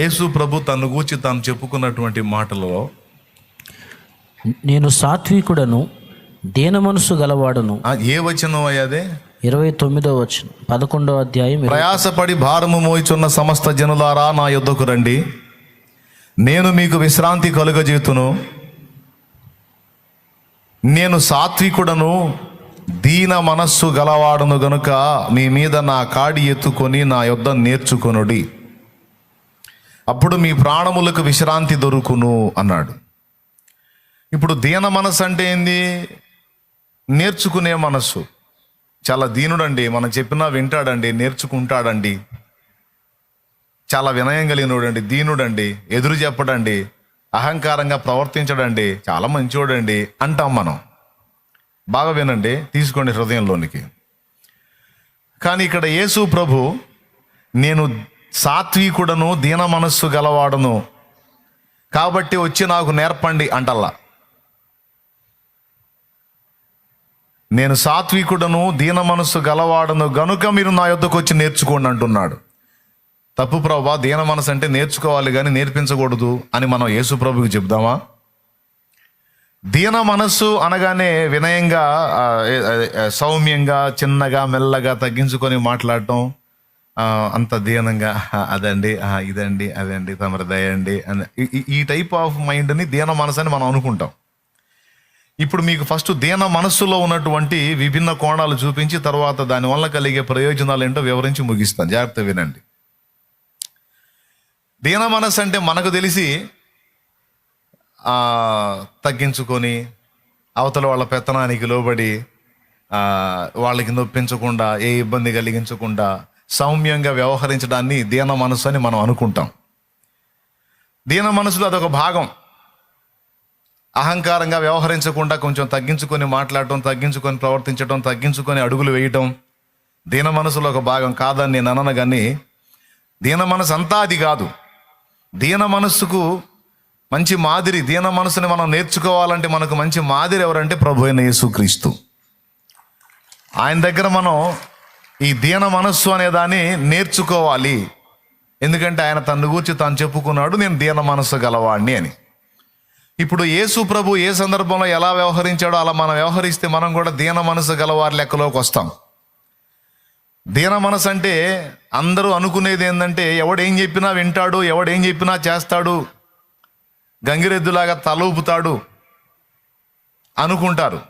యేసు ప్రభు తను గూర్చి తాను చెప్పుకున్నటువంటి మాటలో నేను సాత్వికుడను దీన మనసు గలవాడను. ఏ వచనం అయ్యాదే ఇరవై తొమ్మిదో వచ్చిన పదకొండవ అధ్యాయం ప్రయాసపడి భారము మోయిచున్న సమస్త జనులారా నా యొద్దకు రండి. నేను మీకు విశ్రాంతి కలుగజేతును. నేను సాత్వికుడను దీన మనస్సు గలవాడను గనుక మీ మీద నా కాడి ఎత్తుకొని నా యొద్ద నేర్చుకొనుడి. అప్పుడు మీ ప్రాణములకు విశ్రాంతి దొరుకును అన్నాడు. ఇప్పుడు దీన మనస్సు అంటే ఏంది? నేర్చుకునే మనస్సు. చాలా దీనుడండి మనం చెప్పినా వింటాడండి నేర్చుకుంటాడండి. చాలా వినయం కలిగినోడండి దీనుడండి ఎదురు చెప్పడండి అహంకారంగా ప్రవర్తించడండి చాలా మంచివాడండి అంటాం మనం. బాగా వినండి తీసుకోండి హృదయంలోనికి. కానీ ఇక్కడ యేసు ప్రభు నేను సాత్వికుడను దీన మనస్సు గలవాడును. కాబట్టి వచ్చి నాకు నేర్పండి అంటల్లా. నేను సాత్వికుడను దీన మనస్సు గలవాడను గనుక మీరు నా యొద్దకు వచ్చి నేర్చుకోండి అంటున్నాడు. తప్పు ప్రభా దీన మనసు అంటే నేర్చుకోవాలి కానీ నేర్పించకూడదు అని మనం యేసు ప్రభుకి చెప్దామా దీన మనస్సు అనగానే వినయంగా సౌమ్యంగా చిన్నగా మెల్లగా తగ్గించుకొని మాట్లాడటం అంత దీనంగా అదండి ఇదండి అదండి తమరి దయండి అని ఈ- ఈ- టైప్ ఆఫ్ మైండ్ని దీన మనసు అని మనం అనుకుంటాం. ఇప్పుడు మీకు ఫస్ట్ దీన మనస్సులో ఉన్నటువంటి విభిన్న కోణాలు చూపించి తర్వాత దానివల్ల కలిగే ప్రయోజనాలు ఏంటో వివరించి ముగిస్తాను జాగ్రత్త వినండి. దీన మనస్సు అంటే మనకు తెలిసి తగ్గించుకొని అవతల వాళ్ళ పెత్తనానికి లోబడి వాళ్ళకి నొప్పించకుండా ఏ ఇబ్బంది కలిగించకుండా సౌమ్యంగా వ్యవహరించడాన్ని దీన మనస్సు అని మనం అనుకుంటాం. దీన మనసులో అదొక భాగం. అహంకారంగా వ్యవహరించకుండా కొంచెం తగ్గించుకొని మాట్లాడటం తగ్గించుకొని ప్రవర్తించడం తగ్గించుకొని అడుగులు వేయటం దీన మనసులో ఒక భాగం కాదని నేను అనను కానీ దీన మనసు అంతా అది కాదు. దీన మనస్సుకు మంచి మాదిరి దీన మనసుని మనం నేర్చుకోవాలంటే మనకు మంచి మాదిరి ఎవరంటే ప్రభు అయిన యేసుక్రీస్తు. ఆయన దగ్గర మనం ఈ దీన మనస్సు అనే దాన్ని నేర్చుకోవాలి. ఎందుకంటే ఆయన తన గూర్చి తాను చెప్పుకున్నాడు నేను దీన మనస్సు గలవాడిని అని. ఇప్పుడు యేసు ప్రభు ఏ సందర్భంలో ఎలా వ్యవహరించాడో అలా మనం వ్యవహరిస్తే మనం కూడా దీన మనసు గలవారి లెక్కలోకి వస్తాం. దీన మనసు అంటే అందరూ అనుకునేది ఏంటంటే ఎవడేం చెప్పినా వింటాడు ఎవడేం చెప్పినా చేస్తాడు గంగిరెద్దులాగా తల ఊపుతాడు అనుకుంటారు.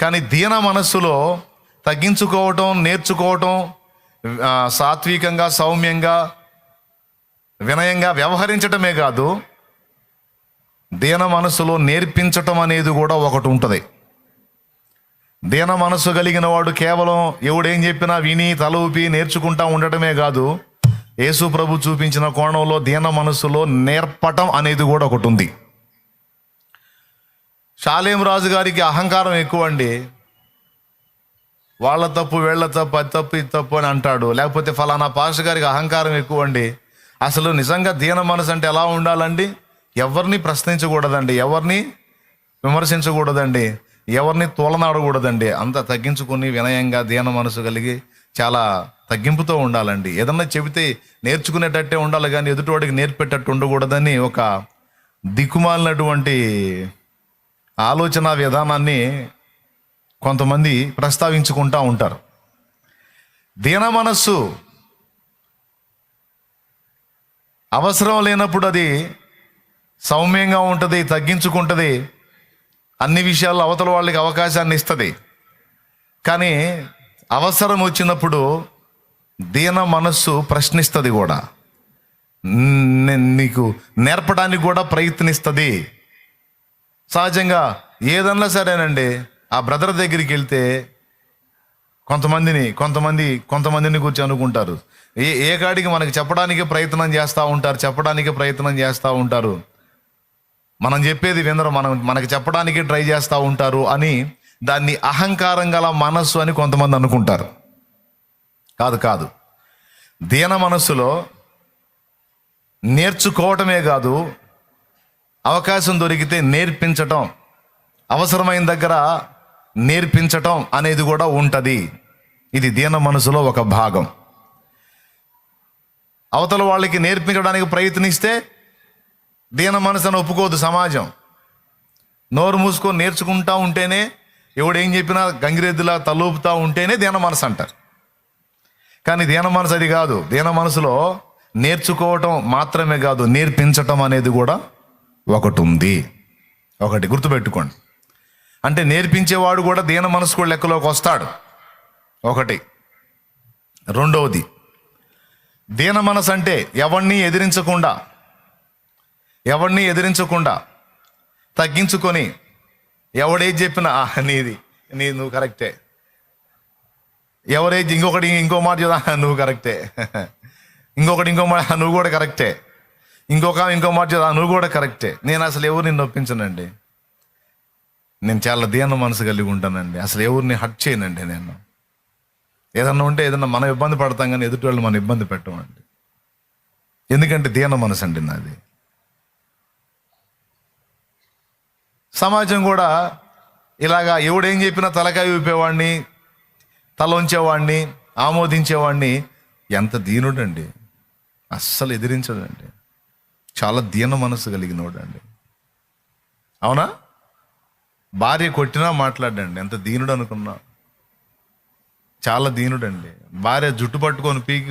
కానీ దీన మనస్సులో తగ్గించుకోవటం నేర్చుకోవటం సాత్వికంగా సౌమ్యంగా వినయంగా వ్యవహరించటమే కాదు దీన మనసులో నేర్పించటం అనేది కూడా ఒకటి ఉంటుంది. దీన మనసు కలిగిన వాడు కేవలం ఎవడేం చెప్పినా విని తల ఊపి నేర్చుకుంటా ఉండటమే కాదు యేసు ప్రభు చూపించిన కోణంలో దీన మనసులో నేర్పటం అనేది కూడా ఒకటి ఉంది. షాలేం రాజు గారికి అహంకారం ఎక్కువ అండి వాళ్ళ తప్పు వీళ్ళ తప్పు అది తప్పు ఇది తప్పు అని అంటాడు. లేకపోతే ఫలానా పాష గారికి అహంకారం ఎక్కువ అండి. అసలు నిజంగా దీన మనసు అంటే ఎలా ఉండాలండి? ఎవరిని ప్రశ్నించకూడదండి? ఎవరిని విమర్శించకూడదండి? ఎవరిని తోలనాడకూడదండి? అంత తగ్గించుకుని వినయంగా దీన మనసు కలిగి చాలా తగ్గింపుతో ఉండాలండి. ఏదన్నా చెబితే నేర్చుకునేటట్టే ఉండాలి కానీ ఎదుటివాడికి నేర్పేటట్టు ఉండకూడదని ఒక దిక్కుమాలినటువంటి ఆలోచన విధానాన్ని కొంతమంది ప్రస్తావించుకుంటూ ఉంటారు. దీన మనస్సు అవసరం లేనప్పుడు అది సౌమ్యంగా ఉంటుంది తగ్గించుకుంటుంది అన్ని విషయాల్లో అవతల వాళ్ళకి అవకాశాన్ని ఇస్తుంది. కానీ అవసరం వచ్చినప్పుడు దీన మనస్సు ప్రశ్నిస్తుంది కూడా. నీకు నేర్పడానికి కూడా ప్రయత్నిస్తుంది. సహజంగా ఏదన్నా సరేనండి. ఆ బ్రదర్ దగ్గరికి వెళ్తే కొంతమందిని కొంతమంది కొంతమందిని గురించి అనుకుంటారు. ఏ ఏ కాడికి మనకు చెప్పడానికి ప్రయత్నం చేస్తూ ఉంటారు చెప్పడానికి ప్రయత్నం చేస్తూ ఉంటారు. మనం చెప్పేది వినరు మనం మనకు చెప్పడానికి ట్రై చేస్తూ ఉంటారు అని దాన్ని అహంకారం గల మనస్సు అని కొంతమంది అనుకుంటారు. కాదు కాదు. దీన మనస్సులో నేర్చుకోవటమే కాదు అవకాశం దొరికితే నేర్పించటం అవసరమైన దగ్గర నేర్పించటం అనేది కూడా ఉంటుంది. ఇది దీన మనసులో ఒక భాగం. అవతల వాళ్ళకి నేర్పించడానికి ప్రయత్నిస్తే దీన మనసును ఒప్పుకోదు సమాజం. నోరు మూసుకొని నేర్చుకుంటా ఉంటేనే ఎవడేం చెప్పినా గంగిరెద్దులా తలూపుతా ఉంటేనే దీన మనసు అంటారు. కానీ దీన మనసు అది కాదు. దీన మనసులో నేర్చుకోవటం మాత్రమే కాదు నేర్పించటం అనేది కూడా ఒకటి ఉంది. ఒకటి గుర్తుపెట్టుకోండి. అంటే నేర్పించేవాడు కూడా దీన మనసు కూడా లెక్కలోకి వస్తాడు. ఒకటి. రెండవది. దీన మనసు అంటే ఎవరిని ఎదిరించకుండా ఎవరిని ఎదిరించకుండా తగ్గించుకొని ఎవడేది చెప్పినా నీది నీ నువ్వు కరెక్టే. ఎవరేది ఇంకొకటి ఇంకో మాట చెప్తా, నువ్వు కరెక్టే. ఇంకొకటి ఇంకో మాట నువ్వు కూడా కరెక్టే. ఇంకొక ఇంకో మాట చూదా నువ్వు కూడా కరెక్టే. నేను అసలు ఎవరిని నొప్పించనండి? నేను చాలా దీన మనసు కలిగి ఉంటానండి. అసలు ఎవరిని హట్ చేయనండి నేను. ఏదన్నా ఉంటే ఏదన్నా మనం ఇబ్బంది పడతాం కానీ ఎదుటి వాళ్ళు మనం ఇబ్బంది పెట్టమండి. ఎందుకంటే దీన మనసు అండి నాది. సమాజం కూడా ఇలాగా ఎవడేం చెప్పినా తలకాయ ఊపేవాడిని తల ఉంచేవాడిని ఆమోదించేవాడిని ఎంత దీనుడండి. అస్సలు ఎదిరించడండి. చాలా దీన మనసు కలిగినోడండి. అవునా? భార్య కొట్టినా మాట్లాడండి. ఎంత దీనుడు అనుకున్నా. చాలా దీనుడండి. భార్య జుట్టు పట్టుకొని పీకి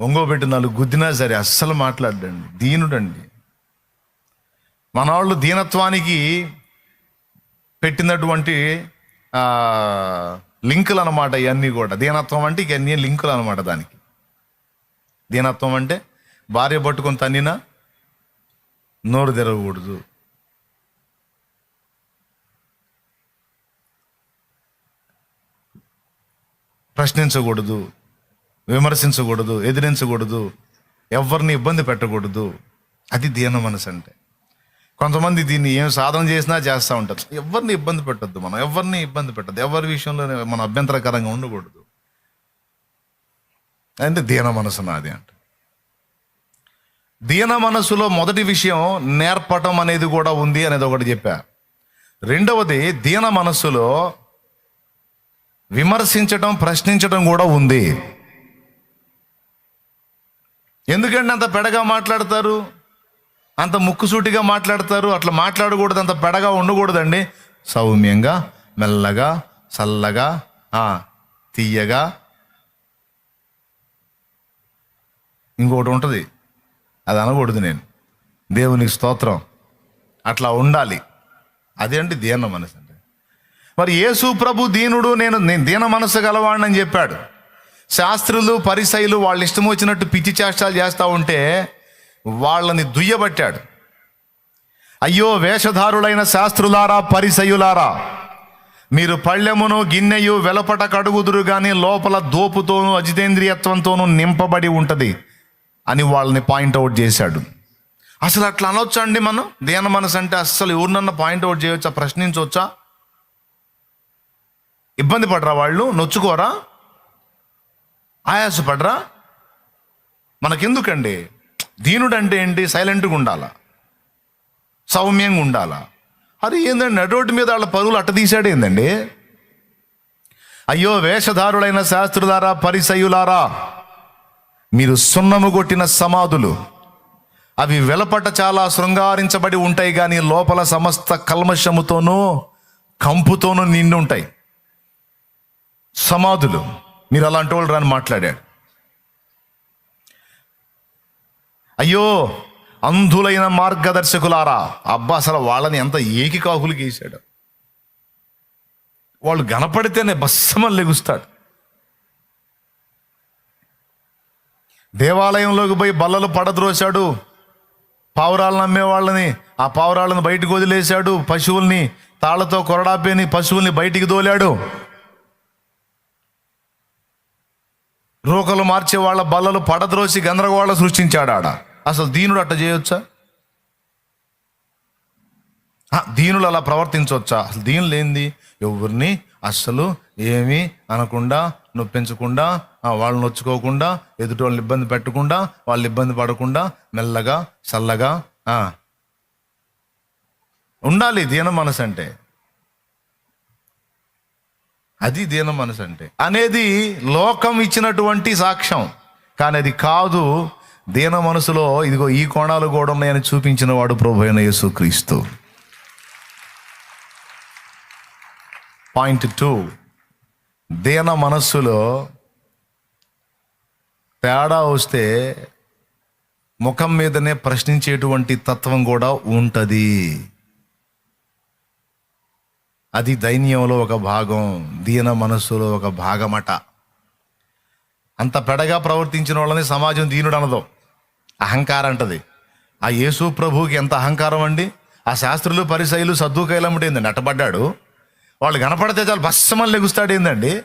ఒంగోబెట్టి నాలుగు గుద్దినా సరే అస్సలు మాట్లాడండి దీనుడండి. మన వాళ్ళు దీనత్వానికి పెట్టినటువంటి లింకులు అనమాట ఇవన్నీ కూడా. దీనత్వం అంటే ఇక అన్ని లింకులు అనమాట దానికి. దీనత్వం అంటే భార్య పట్టుకొని తన్నినా నోరు తెరవకూడదు. ప్రశ్నించకూడదు విమర్శించకూడదు ఎదిరించకూడదు ఎవరిని ఇబ్బంది పెట్టకూడదు. అది దీన మనసు అంటే. కొంతమంది దీన్ని ఏం సాధన చేసినా చేస్తూ ఉంటారు. ఎవరిని ఇబ్బంది పెట్టద్దు మనం ఎవరిని ఇబ్బంది పెట్టద్దు ఎవరి విషయంలో మనం అభ్యంతరకరంగా ఉండకూడదు. అంటే దీన మనసు నాది అంట. దీన మనసులో మొదటి విషయం నేర్పటం అనేది కూడా ఉంది అనేది ఒకటి చెప్పా. రెండవది దీన మనస్సులో విమర్శించటం ప్రశ్నించటం కూడా ఉంది. ఎందుకంటే అంత పెడగా మాట్లాడతారు? అంత ముక్కుసూటిగా మాట్లాడతారు? అట్లా మాట్లాడకూడదు అంత పెడగా ఉండకూడదండి. సౌమ్యంగా మెల్లగా చల్లగా తీయగా. ఇంకొకటి ఉంటుంది. అది అనకూడదు నేను. దేవునికి స్తోత్రం. అట్లా ఉండాలి. అదేంటి దీన మనసు మరి యేసు ప్రభు దీనుడు నేను నేను దీన మనసు గలవాడినని చెప్పాడు. శాస్త్రులు పరిసైలు వాళ్ళ ఇష్టం వచ్చినట్టు పిచ్చి చేష్టాలు చేస్తూ ఉంటే వాళ్ళని దుయ్యబట్టాడు. అయ్యో వేషధారులైన శాస్త్రులారా పరిసయులారా మీరు పళ్ళెమును గిన్నెయు వెలపట కడుగుదురు కానీ లోపల దోపుతోనూ అజితేంద్రియత్వంతోనూ నింపబడి ఉంటుంది అని వాళ్ళని పాయింట్అవుట్ చేశాడు. అసలు అట్లా అనొచ్చండి మనం? దీన మనసు అంటే అస్సలు ఎవరినన్నా పాయింట్అవుట్ చేయవచ్చా ప్రశ్నించవచ్చా ఇబ్బంది పడరా వాళ్ళు? నొచ్చుకోరా? ఆయాసపడరా? మనకెందుకండి? దీనుడు అంటే ఏంటి? సైలెంట్గా ఉండాలా? సౌమ్యంగా ఉండాలా? అది ఏందండి? నడోటి మీద వాళ్ళ పరుగులు అట్ట తీశాడు ఏందండి? అయ్యో వేషధారులైన శాస్త్రులారా పరిసయులారా మీరు సున్నము కొట్టిన సమాధులు. అవి వెలపట చాలా శృంగారించబడి ఉంటాయి కానీ లోపల సమస్త కల్మషముతోనూ కంపుతోనూ నిండి ఉంటాయి సమాధులు. మీరు అలాంటి వాళ్ళు రాని మాట్లాడాడు అయ్యో అంధులైన మార్గదర్శకులారా. అబ్బా అసలు వాళ్ళని ఎంత ఏకికాకులు గీశాడు. వాళ్ళు గనపడితేనే బస్సమని లెగుస్తాడు. దేవాలయంలోకి పోయి బల్లలు పడద్రోశాడు. పావురాలను అమ్మే వాళ్ళని ఆ పావురాలను బయటకు వదిలేశాడు. పశువుల్ని తాళ్ళతో కొరడాపేని పశువుల్ని బయటికి దోలాడు రూకలు మార్చే వాళ్ళ బల్లలు పడద్రోసి గందరగోళం సృష్టించాడు ఆడ అసలు దీనుడు అట్ట చేయొచ్చా? దీనులు అలా ప్రవర్తించవచ్చా అసలు దీనులు ఏంది? ఎవరిని? అస్సలు ఏమీ అనకుండా నొప్పించకుండా వాళ్ళని నొచ్చుకోకుండా ఎదుటి వాళ్ళని ఇబ్బంది పెట్టకుండా వాళ్ళు ఇబ్బంది పడకుండా మెల్లగా చల్లగా ఉండాలి దీన మనసు అంటే. అది దీన మనసు అంటే అనేది లోకం ఇచ్చినటువంటి సాక్ష్యం. కానీ అది కాదు దీన మనసులో ఇదిగో ఈ కోణాలు కూడా ఉన్నాయని చూపించిన వాడు ప్రభు అయిన యేసుక్రీస్తు. Point two. దీన మనస్సులో తేడా వస్తే ముఖం మీదనే ప్రశ్నించేటువంటి తత్వం కూడా ఉంటుంది. అది దైన్యంలో ఒక భాగం దీన మనస్సులో ఒక భాగమట. అంత పెడగా ప్రవర్తించిన వాళ్ళని సమాజం దీనుడు అనదు అహంకారం అంటది ఆ యేసు ప్రభువుకి ఎంత అహంకారం అండి? ఆ శాస్త్రులు పరిసైలు సద్దుకైలమ్మటి ఏందండి? అట్టబడ్డాడు. వాళ్ళు కనపడితే చాలు బస్సమని లెగుస్తాడు ఏందండి?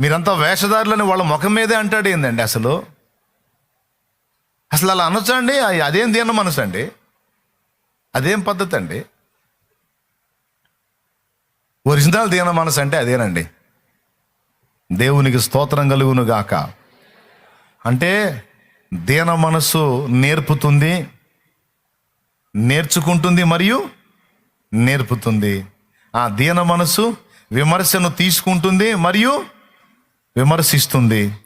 మీరంతా వేషధారులని వాళ్ళ ముఖం మీదే అంటాడు ఏందండి అసలు? అసలు అలా అనొచ్చండి అదేం దీన మనసు అండి అదేం పద్ధతి అండి? ఒరిజినల్ దీన మనసు అంటే అదేనండి. దేవునికి స్తోత్రం కలుగును గాక. అంటే దీన మనస్సు నేర్పుతుంది నేర్చుకుంటుంది మరియు నేర్పుతుంది. ఆ దీన మనస్సు విమర్శను తీసుకుంటుంది మరియు విమర్శిస్తుంది.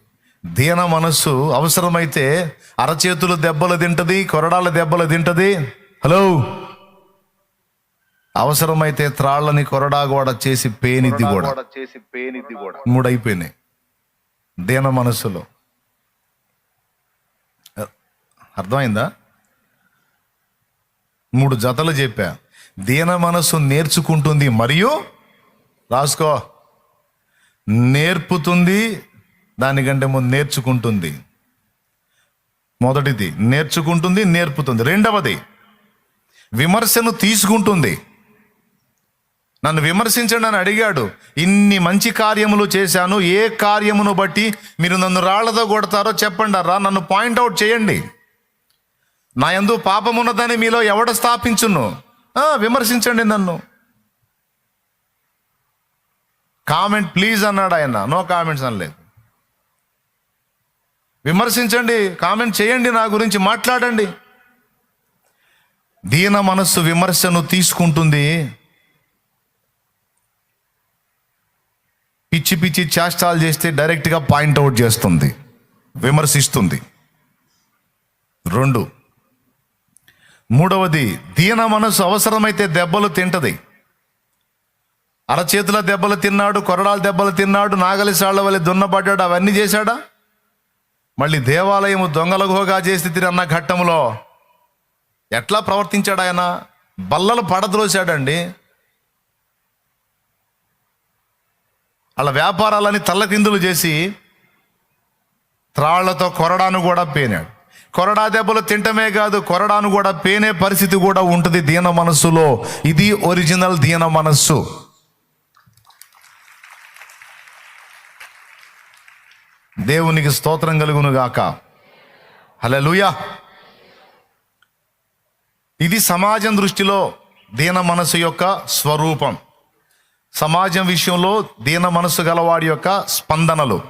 దీన మనస్సు అవసరమైతే అరచేతులు దెబ్బలు తింటది కొరడాల దెబ్బలు తింటది. హలో! అవసరమైతే త్రాళ్ళని కొరడా కూడా చేసి పేనిద్ది కూడా. చేసి పేనిద్ది కూడా. మూడు అయిపోయినాయి దీన మనస్సులో అర్థమైందా? మూడు జతలు చెప్పా. దీన మనస్సు నేర్చుకుంటుంది మరియు రాసుకో. నేర్పుతుంది దానికంటే ముందు నేర్చుకుంటుంది. మొదటిది నేర్చుకుంటుంది నేర్పుతుంది. రెండవది విమర్శను తీసుకుంటుంది. నన్ను విమర్శించండి అని అడిగాడు. ఇన్ని మంచి కార్యములు చేశాను. ఏ కార్యమును బట్టి మీరు నన్ను రాళ్ళతో కొడతారో చెప్పండి రా నన్ను పాయింట్అవుట్ చేయండి. నా ఎందు పాపమున్నదని మీలో ఎవడ స్థాపించును? విమర్శించండి నన్ను. కామెంట్ ప్లీజ్ అన్నాడు ఆయన. నో కామెంట్స్ అనలేదు. విమర్శించండి కామెంట్ చేయండి నా గురించి మాట్లాడండి. దీన మనస్సు విమర్శను తీసుకుంటుంది. పిచ్చి పిచ్చి చేష్టాలు చేస్తే డైరెక్ట్గా పాయింట్అవుట్ చేస్తుంది. విమర్శిస్తుంది. రెండు. మూడవది దీన మనసు అవసరమైతే దెబ్బలు తింటది. అరచేతుల దెబ్బలు తిన్నాడు కొరడాల దెబ్బలు తిన్నాడు నాగలిసాళ్ళ వల్ల దున్నబడ్డాడు అవన్నీ చేశాడా? మళ్ళీ దేవాలయము దొంగలగోగా చేసి తిరన్న ఘట్టంలో ఎట్లా ప్రవర్తించాడు ఆయన? బల్లలు పడద్రోశాడండి. వాళ్ళ వ్యాపారాలని తల్లకిందులు చేసి త్రాళ్ళతో కొరడాను కూడా పేనాడు. కొరడా దెబ్బలు తింటమే కాదు కొరడాను కూడా పేనే పరిస్థితి కూడా ఉంటుంది దీన మనస్సులో. ఇది ఒరిజినల్ దీన మనస్సు. దేవునికి స్తోత్రం కలుగును గాక హల్లెలూయా. ఇది సమాజం దృష్టిలో దీన మనసు యొక్క స్వరూపం. సమాజం విషయంలో దీన మనసు గలవాడి యొక్క స్పందనలు.